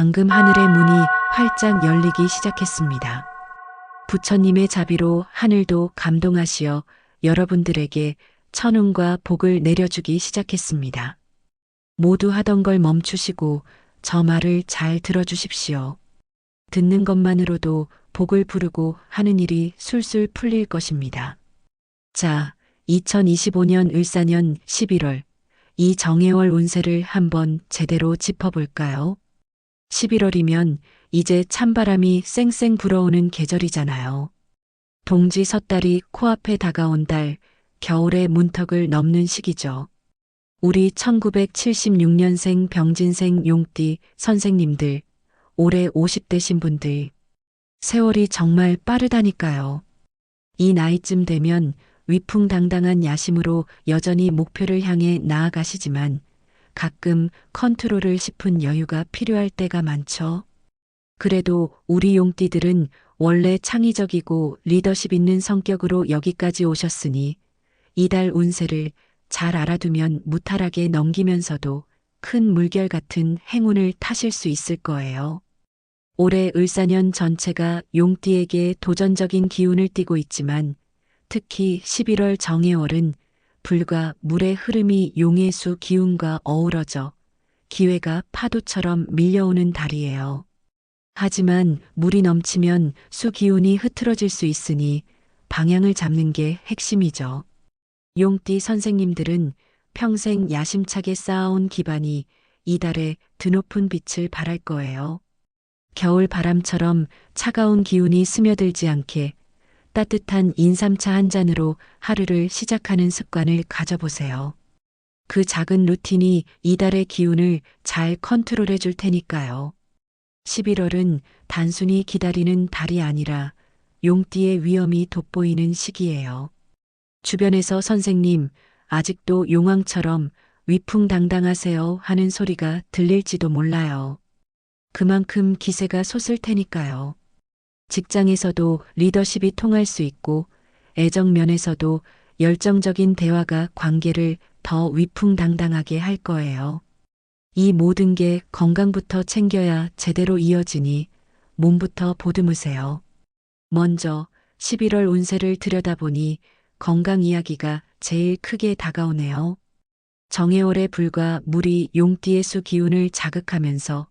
방금 하늘의 문이 활짝 열리기 시작했습니다. 부처님의 자비로 하늘도 감동하시어 여러분들에게 천운과 복을 내려주기 시작했습니다. 모두 하던 걸 멈추시고 저 말을 잘 들어주십시오. 듣는 것만으로도 복을 부르고 하는 일이 술술 풀릴 것입니다. 자, 2025년 을사년 11월 이 정해월 운세를 한번 제대로 짚어볼까요? 11월이면 이제 찬바람이 쌩쌩 불어오는 계절이잖아요. 동지 섣달이 코앞에 다가온 달, 겨울의 문턱을 넘는 시기죠. 우리 1976년생 병진생 용띠 선생님들, 올해 50대신 분들, 세월이 정말 빠르다니까요. 이 나이쯤 되면 위풍당당한 야심으로 여전히 목표를 향해 나아가시지만 가끔 컨트롤을 싶은 여유가 필요할 때가 많죠. 그래도 우리 용띠들은 원래 창의적이고 리더십 있는 성격으로 여기까지 오셨으니 이달 운세를 잘 알아두면 무탈하게 넘기면서도 큰 물결 같은 행운을 타실 수 있을 거예요. 올해 을사년 전체가 용띠에게 도전적인 기운을 띠고 있지만 특히 11월 정해월은 불과 물의 흐름이 용의 수 기운과 어우러져 기회가 파도처럼 밀려오는 달이에요. 하지만 물이 넘치면 수 기운이 흐트러질 수 있으니 방향을 잡는 게 핵심이죠. 용띠 선생님들은 평생 야심차게 쌓아온 기반이 이달에 드높은 빛을 발할 거예요. 겨울 바람처럼 차가운 기운이 스며들지 않게 따뜻한 인삼차 한 잔으로 하루를 시작하는 습관을 가져보세요. 그 작은 루틴이 이달의 기운을 잘 컨트롤해 줄 테니까요. 11월은 단순히 기다리는 달이 아니라 용띠의 위험이 돋보이는 시기예요. 주변에서 선생님, 아직도 용왕처럼 위풍당당하세요 하는 소리가 들릴지도 몰라요. 그만큼 기세가 솟을 테니까요. 직장에서도 리더십이 통할 수 있고 애정 면에서도 열정적인 대화가 관계를 더 위풍당당하게 할 거예요. 이 모든 게 건강부터 챙겨야 제대로 이어지니 몸부터 보듬으세요. 먼저 11월 운세를 들여다보니 건강 이야기가 제일 크게 다가오네요. 정해월의 불과 물이 용띠의 수 기운을 자극하면서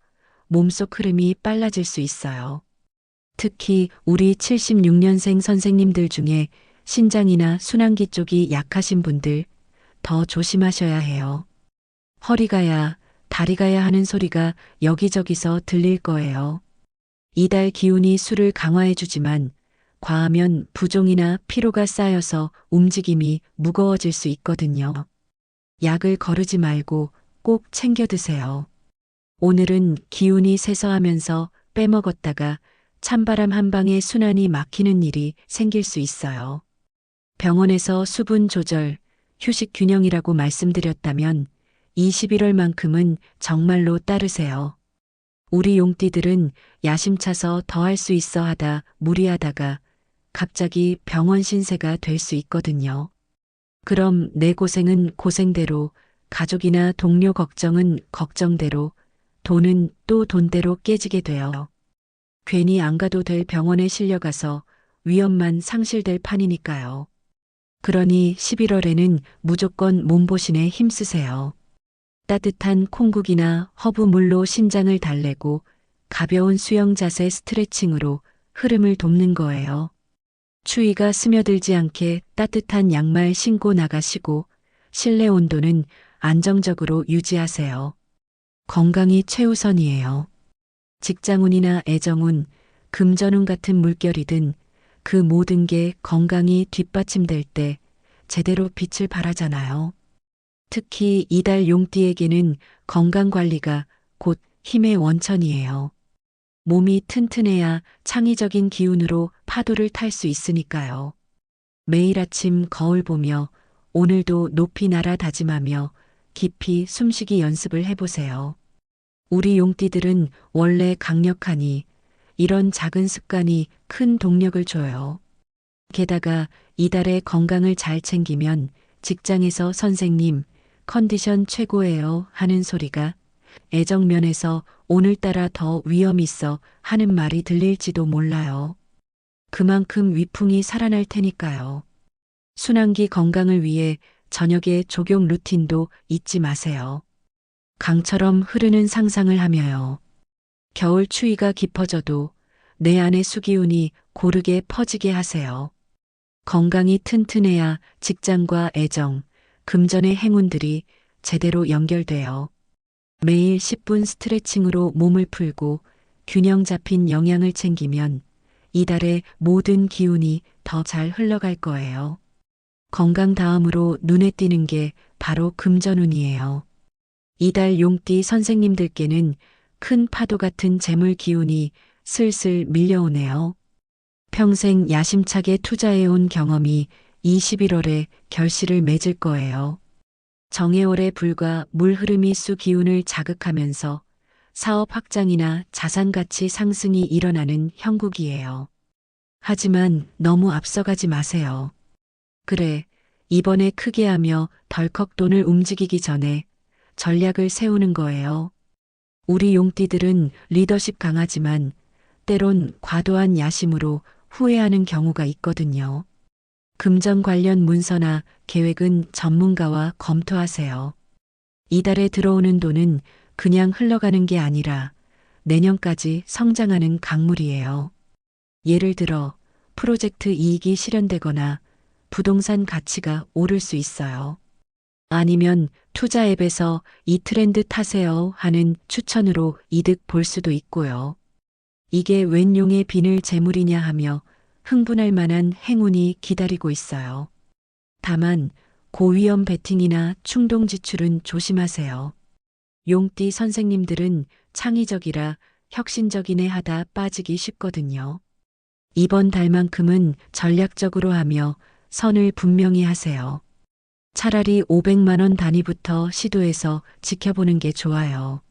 몸속 흐름이 빨라질 수 있어요. 특히 우리 76년생 선생님들 중에 신장이나 순환기 쪽이 약하신 분들 더 조심하셔야 해요. 허리가야, 다리가야 하는 소리가 여기저기서 들릴 거예요. 이달 기운이 술을 강화해주지만 과하면 부종이나 피로가 쌓여서 움직임이 무거워질 수 있거든요. 약을 거르지 말고 꼭 챙겨 드세요. 오늘은 기운이 세서하면서 빼먹었다가 찬바람 한 방에 순환이 막히는 일이 생길 수 있어요. 병원에서 수분 조절, 휴식 균형이라고 말씀드렸다면 21월만큼은 정말로 따르세요. 우리 용띠들은 야심차서 더 할 수 있어 하다 무리하다가 갑자기 병원 신세가 될 수 있거든요. 그럼 내 고생은 고생대로, 가족이나 동료 걱정은 걱정대로, 돈은 또 돈대로 깨지게 돼요. 괜히 안 가도 될 병원에 실려가서 위험만 상실될 판이니까요. 그러니 11월에는 무조건 몸보신에 힘쓰세요. 따뜻한 콩국이나 허브물로 신장을 달래고 가벼운 수영 자세 스트레칭으로 흐름을 돕는 거예요. 추위가 스며들지 않게 따뜻한 양말 신고 나가시고 실내 온도는 안정적으로 유지하세요. 건강이 최우선이에요. 직장운이나 애정운, 금전운 같은 물결이든 그 모든 게 건강이 뒷받침될 때 제대로 빛을 발하잖아요. 특히 이달 용띠에게는 건강 관리가 곧 힘의 원천이에요. 몸이 튼튼해야 창의적인 기운으로 파도를 탈 수 있으니까요. 매일 아침 거울 보며 오늘도 높이 날아 다짐하며 깊이 숨쉬기 연습을 해보세요. 우리 용띠들은 원래 강력하니 이런 작은 습관이 큰 동력을 줘요. 게다가 이달의 건강을 잘 챙기면 직장에서 선생님, 컨디션 최고예요 하는 소리가 애정면에서 오늘따라 더 위험 있어 하는 말이 들릴지도 몰라요. 그만큼 위풍이 살아날 테니까요. 순환기 건강을 위해 저녁에 족용 루틴도 잊지 마세요. 강처럼 흐르는 상상을 하며요. 겨울 추위가 깊어져도 내 안의 수기운이 고르게 퍼지게 하세요. 건강이 튼튼해야 직장과 애정, 금전의 행운들이 제대로 연결돼요. 매일 10분 스트레칭으로 몸을 풀고 균형 잡힌 영양을 챙기면 이달의 모든 기운이 더 잘 흘러갈 거예요. 건강 다음으로 눈에 띄는 게 바로 금전운이에요. 이달 용띠 선생님들께는 큰 파도 같은 재물 기운이 슬슬 밀려오네요. 평생 야심차게 투자해온 경험이 21월에 결실을 맺을 거예요. 정해월에 불과 물 흐름이 수 기운을 자극하면서 사업 확장이나 자산 가치 상승이 일어나는 형국이에요. 하지만 너무 앞서가지 마세요. 그래, 이번에 크게 하며 덜컥 돈을 움직이기 전에 전략을 세우는 거예요. 우리 용띠들은 리더십 강하지만 때론 과도한 야심으로 후회하는 경우가 있거든요. 금전 관련 문서나 계획은 전문가와 검토하세요. 이달에 들어오는 돈은 그냥 흘러가는 게 아니라 내년까지 성장하는 강물이에요. 예를 들어 프로젝트 이익이 실현되거나 부동산 가치가 오를 수 있어요. 아니면 투자 앱에서 이 트렌드 타세요 하는 추천으로 이득 볼 수도 있고요. 이게 웬 용의 비늘 재물이냐 하며 흥분할 만한 행운이 기다리고 있어요. 다만 고위험 베팅이나 충동 지출은 조심하세요. 용띠 선생님들은 창의적이라 혁신적이네 하다 빠지기 쉽거든요. 이번 달만큼은 전략적으로 하며 선을 분명히 하세요. 차라리 500만 원 단위부터 시도해서 지켜보는 게 좋아요.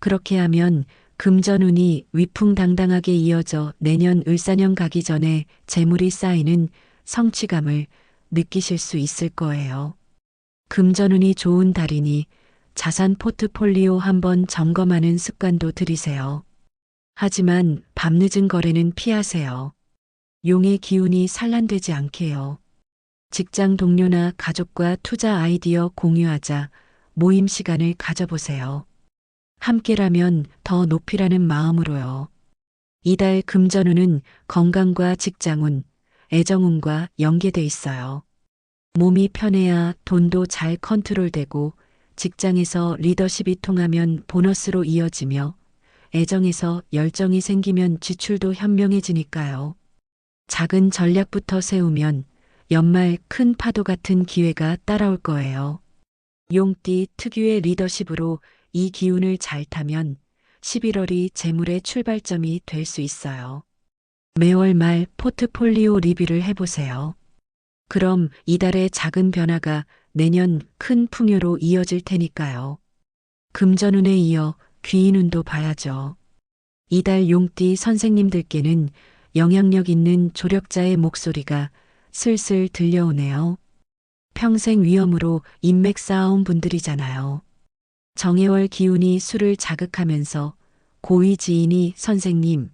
그렇게 하면 금전운이 위풍당당하게 이어져 내년 을사년 가기 전에 재물이 쌓이는 성취감을 느끼실 수 있을 거예요. 금전운이 좋은 달이니 자산 포트폴리오 한번 점검하는 습관도 들이세요. 하지만 밤늦은 거래는 피하세요. 용의 기운이 산란되지 않게요. 직장 동료나 가족과 투자 아이디어 공유하자 모임 시간을 가져보세요. 함께라면 더 높이라는 마음으로요. 이달 금전운은 건강과 직장운, 애정운과 연계돼 있어요. 몸이 편해야 돈도 잘 컨트롤되고 직장에서 리더십이 통하면 보너스로 이어지며 애정에서 열정이 생기면 지출도 현명해지니까요. 작은 전략부터 세우면 연말 큰 파도 같은 기회가 따라올 거예요. 용띠 특유의 리더십으로 이 기운을 잘 타면 11월이 재물의 출발점이 될 수 있어요. 매월 말 포트폴리오 리뷰를 해보세요. 그럼 이달의 작은 변화가 내년 큰 풍요로 이어질 테니까요. 금전운에 이어 귀인운도 봐야죠. 이달 용띠 선생님들께는 영향력 있는 조력자의 목소리가 슬슬 들려오네요. 평생 위험으로 인맥 쌓아온 분들이잖아요. 정해월 기운이 술을 자극하면서 고위 지인이 선생님,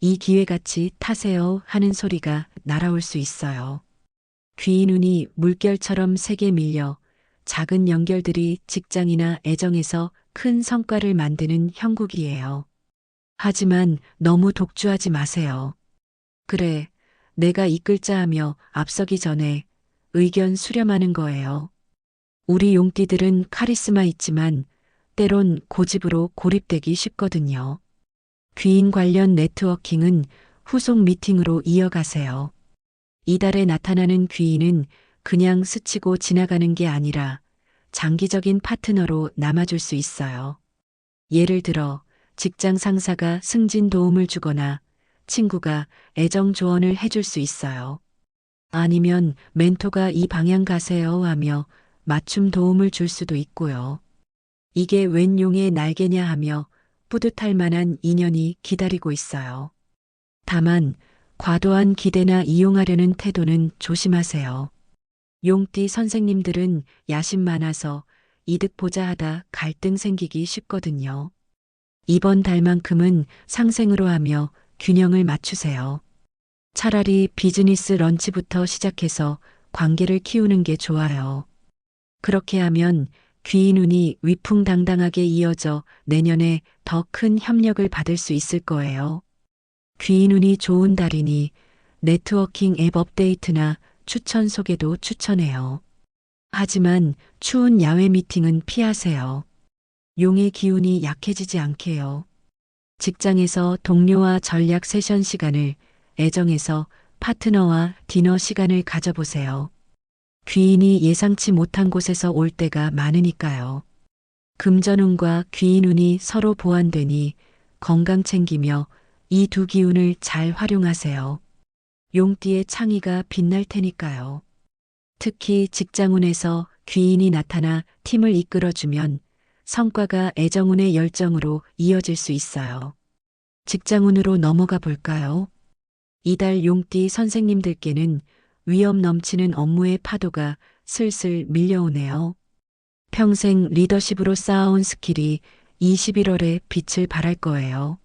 이 기회같이 타세요 하는 소리가 날아올 수 있어요. 귀인 운이 물결처럼 세게 밀려 작은 연결들이 직장이나 애정에서 큰 성과를 만드는 형국이에요. 하지만 너무 독주하지 마세요. 그래, 내가 이끌자 하며 앞서기 전에 의견 수렴하는 거예요. 우리 용띠들은 카리스마 있지만 때론 고집으로 고립되기 쉽거든요. 귀인 관련 네트워킹은 후속 미팅으로 이어가세요. 이달에 나타나는 귀인은 그냥 스치고 지나가는 게 아니라 장기적인 파트너로 남아줄 수 있어요. 예를 들어 직장 상사가 승진 도움을 주거나 친구가 애정 조언을 해줄 수 있어요. 아니면 멘토가 이 방향 가세요 하며 맞춤 도움을 줄 수도 있고요. 이게 웬 용의 날개냐 하며 뿌듯할 만한 인연이 기다리고 있어요. 다만 과도한 기대나 이용하려는 태도는 조심하세요. 용띠 선생님들은 야심 많아서 이득 보자 하다 갈등 생기기 쉽거든요. 이번 달만큼은 상생으로 하며 균형을 맞추세요. 차라리 비즈니스 런치부터 시작해서 관계를 키우는 게 좋아요. 그렇게 하면 귀인운이 위풍당당하게 이어져 내년에 더 큰 협력을 받을 수 있을 거예요. 귀인운이 좋은 달이니 네트워킹 앱 업데이트나 추천 소개도 추천해요. 하지만 추운 야외 미팅은 피하세요. 용의 기운이 약해지지 않게요. 직장에서 동료와 전략 세션 시간을 애정해서 파트너와 디너 시간을 가져보세요. 귀인이 예상치 못한 곳에서 올 때가 많으니까요. 금전운과 귀인운이 서로 보완되니 건강 챙기며 이 두 기운을 잘 활용하세요. 용띠의 창의가 빛날 테니까요. 특히 직장운에서 귀인이 나타나 팀을 이끌어주면 성과가 애정운의 열정으로 이어질 수 있어요. 직장운으로 넘어가 볼까요? 이달 용띠 선생님들께는 위험 넘치는 업무의 파도가 슬슬 밀려오네요. 평생 리더십으로 쌓아온 스킬이 21월에 빛을 발할 거예요.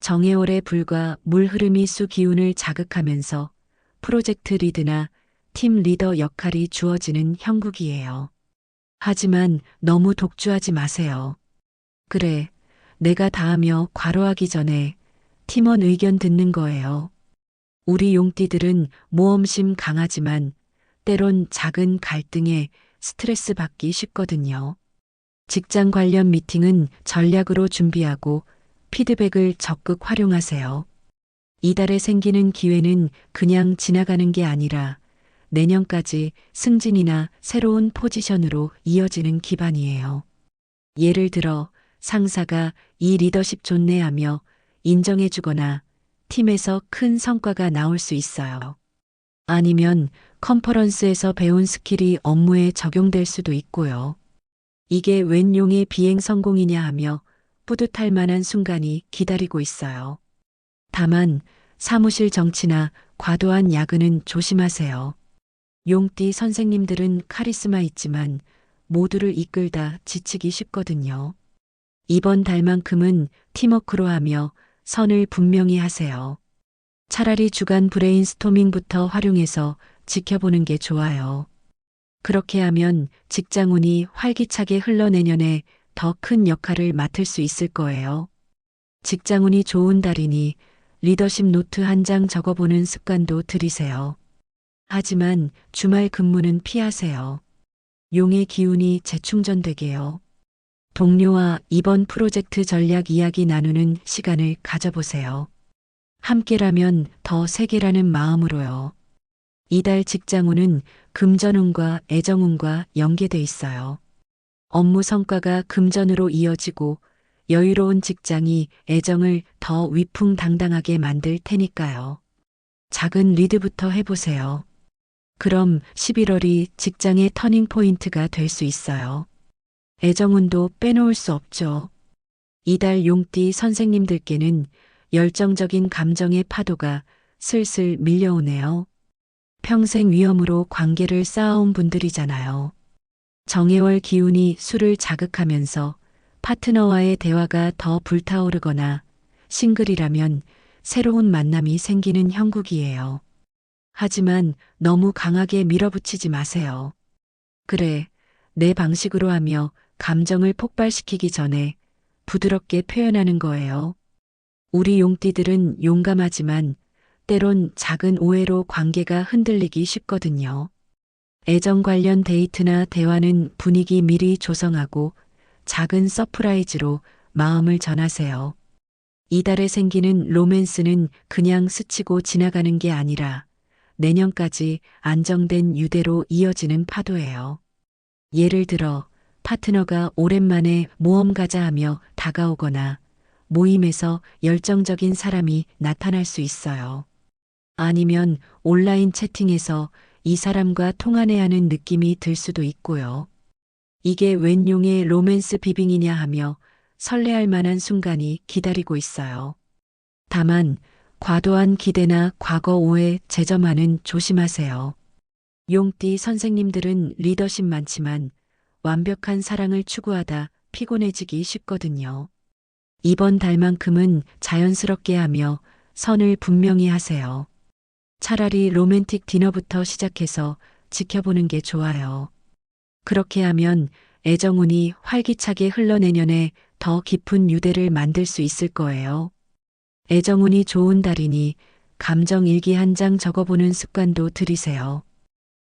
정해월에 불과 물 흐름이 수 기운을 자극하면서 프로젝트 리드나 팀 리더 역할이 주어지는 형국이에요. 하지만 너무 독주하지 마세요. 그래, 내가 다 하며 과로하기 전에 팀원 의견 듣는 거예요. 우리 용띠들은 모험심 강하지만 때론 작은 갈등에 스트레스 받기 쉽거든요. 직장 관련 미팅은 전략으로 준비하고 피드백을 적극 활용하세요. 이달에 생기는 기회는 그냥 지나가는 게 아니라 내년까지 승진이나 새로운 포지션으로 이어지는 기반이에요. 예를 들어 상사가 이 리더십 좋네 하며 인정해주거나 팀에서 큰 성과가 나올 수 있어요. 아니면 컨퍼런스에서 배운 스킬이 업무에 적용될 수도 있고요. 이게 웬 용의 비행 성공이냐 하며 뿌듯할 만한 순간이 기다리고 있어요. 다만 사무실 정치나 과도한 야근은 조심하세요. 용띠 선생님들은 카리스마 있지만 모두를 이끌다 지치기 쉽거든요. 이번 달만큼은 팀워크로 하며 선을 분명히 하세요. 차라리 주간 브레인스토밍부터 활용해서 지켜보는 게 좋아요. 그렇게 하면 직장운이 활기차게 흘러 내년에 더 큰 역할을 맡을 수 있을 거예요. 직장운이 좋은 달이니 리더십 노트 한 장 적어보는 습관도 들이세요. 하지만 주말 근무는 피하세요. 용의 기운이 재충전되게요. 동료와 이번 프로젝트 전략 이야기 나누는 시간을 가져보세요. 함께라면 더 세계라는 마음으로요. 이달 직장운은 금전운과 애정운과 연계돼 있어요. 업무 성과가 금전으로 이어지고 여유로운 직장이 애정을 더 위풍당당하게 만들 테니까요. 작은 리드부터 해보세요. 그럼 11월이 직장의 터닝 포인트가 될 수 있어요. 애정운도 빼놓을 수 없죠. 이달 용띠 선생님들께는 열정적인 감정의 파도가 슬슬 밀려오네요. 평생 위험으로 관계를 쌓아온 분들이잖아요. 정해월 기운이 술을 자극하면서 파트너와의 대화가 더 불타오르거나 싱글이라면 새로운 만남이 생기는 형국이에요. 하지만 너무 강하게 밀어붙이지 마세요. 그래, 내 방식으로 하며 감정을 폭발시키기 전에 부드럽게 표현하는 거예요. 우리 용띠들은 용감하지만 때론 작은 오해로 관계가 흔들리기 쉽거든요. 애정 관련 데이트나 대화는 분위기 미리 조성하고 작은 서프라이즈로 마음을 전하세요. 이달에 생기는 로맨스는 그냥 스치고 지나가는 게 아니라 내년까지 안정된 유대로 이어지는 파도예요. 예를 들어 파트너가 오랜만에 모험 가자 하며 다가오거나 모임에서 열정적인 사람이 나타날 수 있어요. 아니면 온라인 채팅에서 이 사람과 통화해야 하는 느낌이 들 수도 있고요. 이게 웬 용의 로맨스 비빙이냐 하며 설레할 만한 순간이 기다리고 있어요. 다만 과도한 기대나 과거 오해 제점하는 조심하세요. 용띠 선생님들은 리더십 많지만 완벽한 사랑을 추구하다 피곤해지기 쉽거든요. 이번 달만큼은 자연스럽게 하며 선을 분명히 하세요. 차라리 로맨틱 디너부터 시작해서 지켜보는 게 좋아요. 그렇게 하면 애정운이 활기차게 흘러 내년에 더 깊은 유대를 만들 수 있을 거예요. 애정운이 좋은 달이니 감정 일기 한 장 적어보는 습관도 들이세요.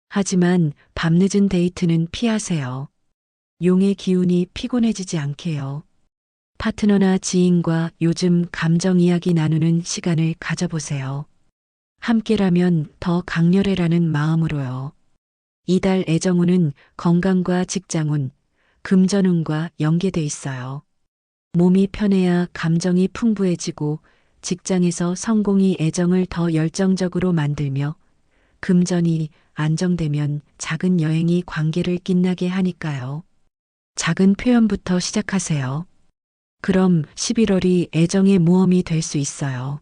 하지만 밤늦은 데이트는 피하세요. 용의 기운이 피곤해지지 않게요. 파트너나 지인과 요즘 감정 이야기 나누는 시간을 가져보세요. 함께라면 더 강렬해라는 마음으로요. 이달 애정운은 건강과 직장운, 금전운과 연계돼 있어요. 몸이 편해야 감정이 풍부해지고 직장에서 성공이 애정을 더 열정적으로 만들며 금전이 안정되면 작은 여행이 관계를 끝나게 하니까요. 작은 표현부터 시작하세요. 그럼 11월이 애정의 모험이 될 수 있어요.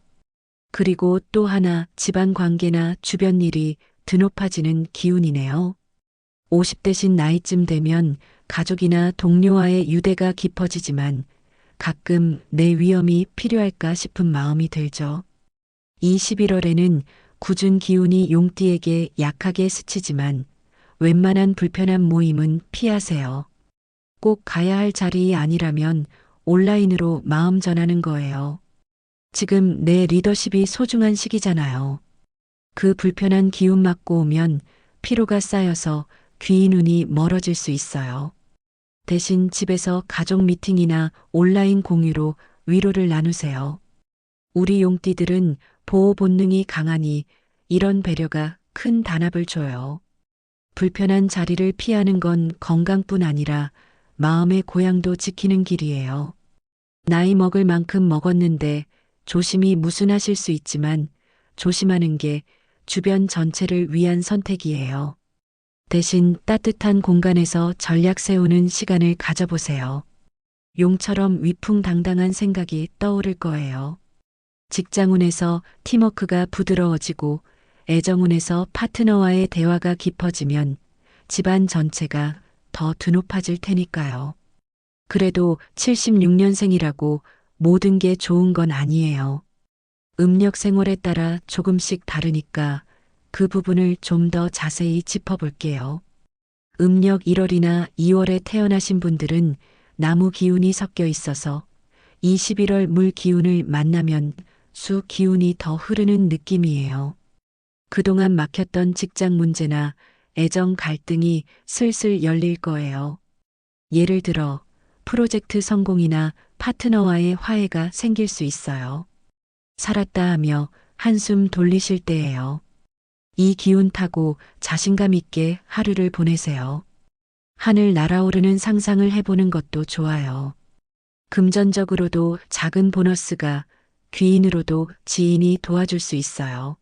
그리고 또 하나 집안 관계나 주변 일이 드높아지는 기운이네요. 50대신 나이쯤 되면 가족이나 동료와의 유대가 깊어지지만 가끔 내 위험이 필요할까 싶은 마음이 들죠. 이 11월에는 굳은 기운이 용띠에게 약하게 스치지만 웬만한 불편한 모임은 피하세요. 꼭 가야 할 자리 아니라면 온라인으로 마음 전하는 거예요. 지금 내 리더십이 소중한 시기잖아요. 그 불편한 기운 맞고 오면 피로가 쌓여서 귀 눈이 멀어질 수 있어요. 대신 집에서 가족 미팅이나 온라인 공유로 위로를 나누세요. 우리 용띠들은 보호 본능이 강하니 이런 배려가 큰 단합을 줘요. 불편한 자리를 피하는 건 건강뿐 아니라 마음의 고향도 지키는 길이에요. 나이 먹을 만큼 먹었는데 조심히 무순하실 수 있지만 조심하는 게 주변 전체를 위한 선택이에요. 대신 따뜻한 공간에서 전략 세우는 시간을 가져보세요. 용처럼 위풍당당한 생각이 떠오를 거예요. 직장운에서 팀워크가 부드러워지고 애정운에서 파트너와의 대화가 깊어지면 집안 전체가 더 드높아질 테니까요. 그래도 76년생이라고 모든 게 좋은 건 아니에요. 음력 생활에 따라 조금씩 다르니까 그 부분을 좀 더 자세히 짚어볼게요. 음력 1월이나 2월에 태어나신 분들은 나무 기운이 섞여 있어서 21월 물 기운을 만나면 수 기운이 더 흐르는 느낌이에요. 그동안 막혔던 직장 문제나 애정 갈등이 슬슬 열릴 거예요. 예를 들어 프로젝트 성공이나 파트너와의 화해가 생길 수 있어요. 살았다 하며 한숨 돌리실 때예요. 이 기운 타고 자신감 있게 하루를 보내세요. 하늘 날아오르는 상상을 해보는 것도 좋아요. 금전적으로도 작은 보너스가 귀인으로도 지인이 도와줄 수 있어요.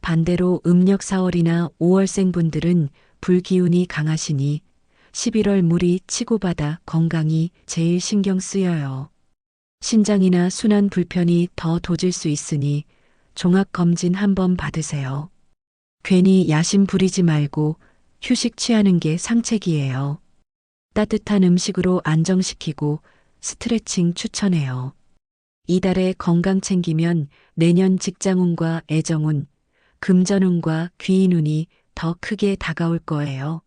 반대로 음력 4월이나 5월생 분들은 불기운이 강하시니 11월 물이 치고받아 건강이 제일 신경 쓰여요. 신장이나 순환 불편이 더 도질 수 있으니 종합검진 한번 받으세요. 괜히 야심 부리지 말고 휴식 취하는 게 상책이에요. 따뜻한 음식으로 안정시키고 스트레칭 추천해요. 이달에 건강 챙기면 내년 직장운과 애정운, 금전운과 귀인운이 더 크게 다가올 거예요.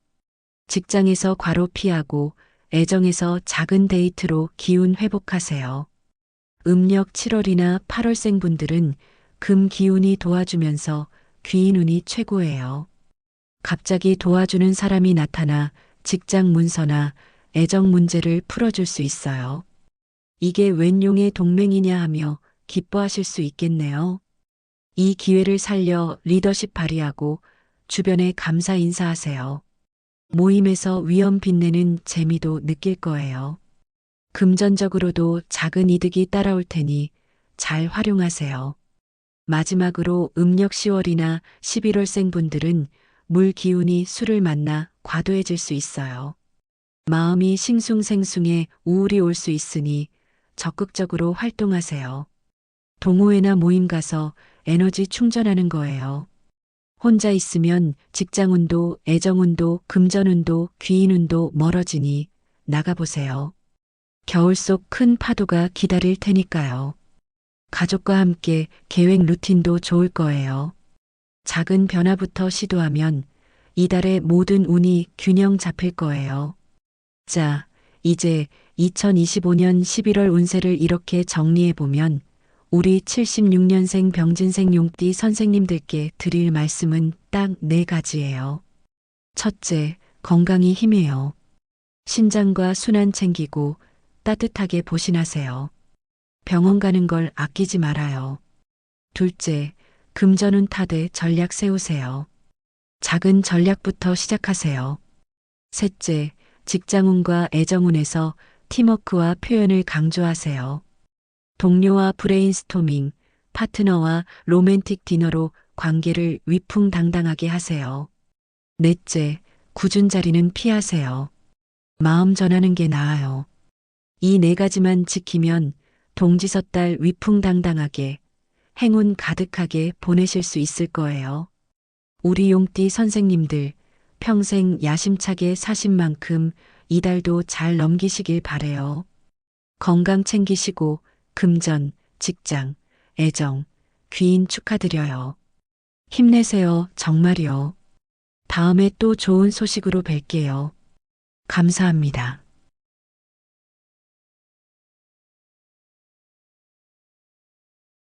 직장에서 과로 피하고 애정에서 작은 데이트로 기운 회복하세요. 음력 7월이나 8월생 분들은 금 기운이 도와주면서 귀인 운이 최고예요. 갑자기 도와주는 사람이 나타나 직장 문서나 애정 문제를 풀어줄 수 있어요. 이게 웬 용의 동맹이냐 하며 기뻐하실 수 있겠네요. 이 기회를 살려 리더십 발휘하고 주변에 감사 인사하세요. 모임에서 위험 빛내는 재미도 느낄 거예요. 금전적으로도 작은 이득이 따라올 테니 잘 활용하세요. 마지막으로 음력 10월이나 11월생 분들은 물 기운이 술을 만나 과도해질 수 있어요. 마음이 싱숭생숭해 우울이 올 수 있으니 적극적으로 활동하세요. 동호회나 모임 가서 에너지 충전하는 거예요. 혼자 있으면 직장운도, 애정운도, 금전운도, 귀인운도 멀어지니 나가보세요. 겨울 속 큰 파도가 기다릴 테니까요. 가족과 함께 계획 루틴도 좋을 거예요. 작은 변화부터 시도하면 이달의 모든 운이 균형 잡힐 거예요. 자, 이제 2025년 11월 운세를 이렇게 정리해보면 우리 76년생 병진생 용띠 선생님들께 드릴 말씀은 딱 네 가지예요. 첫째, 건강이 힘이에요. 신장과 순환 챙기고 따뜻하게 보신하세요. 병원 가는 걸 아끼지 말아요. 둘째, 금전운 타되 전략 세우세요. 작은 전략부터 시작하세요. 셋째, 직장운과 애정운에서 팀워크와 표현을 강조하세요. 동료와 브레인스토밍, 파트너와 로맨틱 디너로 관계를 위풍당당하게 하세요. 넷째, 굳은 자리는 피하세요. 마음 전하는 게 나아요. 이 네 가지만 지키면 동지섣달 위풍당당하게 행운 가득하게 보내실 수 있을 거예요. 우리 용띠 선생님들 평생 야심차게 사신 만큼 이달도 잘 넘기시길 바래요. 건강 챙기시고 금전, 직장, 애정, 귀인 축하드려요. 힘내세요, 정말이요. 다음에 또 좋은 소식으로 뵐게요. 감사합니다.